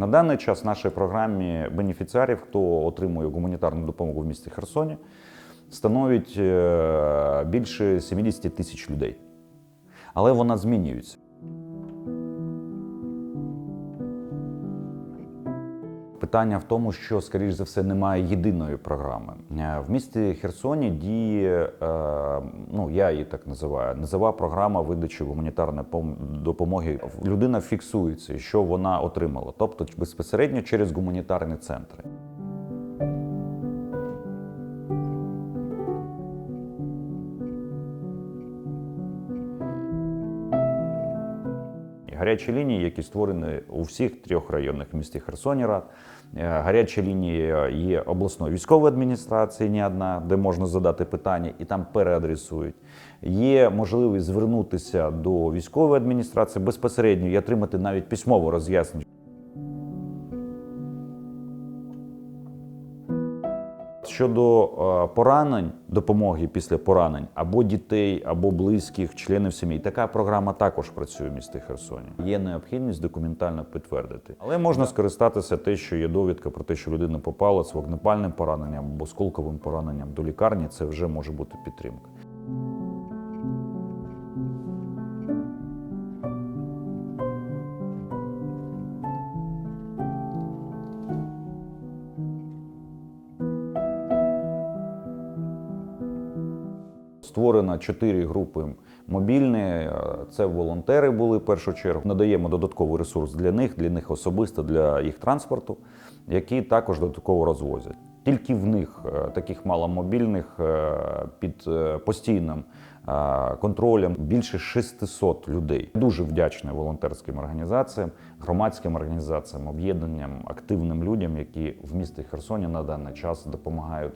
На даний час в нашій програмі бенефіціарів, хто отримує гуманітарну допомогу в місті Херсоні, становить е, більше 70 тисяч людей. Але вона змінюється. Питання в тому, що, скоріш за все, немає єдиної програми. Е, В місті Херсоні діє, е, ну я її так називаю, низова програма видачі гуманітарної пом- допомоги. Людина фіксується, що вона отримала, тобто безпосередньо через гуманітарні центри. Гарячі лінії, які створені у всіх трьох районах місті Херсоніра, гаряча лінія лінії є обласної військової адміністрації, не одна, де можна задати питання і там переадресують. Є можливість звернутися до військової адміністрації безпосередньо і отримати навіть письмове роз'яснення. Щодо е, поранень, допомоги після поранень або дітей, або близьких, членів сім'ї, така програма також працює в місті Херсоні. Є необхідність документально підтвердити, але можна скористатися те, що є довідка про те, що людина попала з вогнепальним пораненням або сколковим пораненням до лікарні. Це вже може бути підтримка. Створено чотири групи мобільні. Це волонтери були в першу чергу. Надаємо додатковий ресурс для них, для них особисто, для їх транспорту, які також додатково розвозять. Тільки в них е, таких маломобільних е, під е, постійним контролем більше 600 людей. Дуже вдячний волонтерським організаціям, громадським організаціям, об'єднанням, активним людям, які в місті Херсоні на даний час допомагають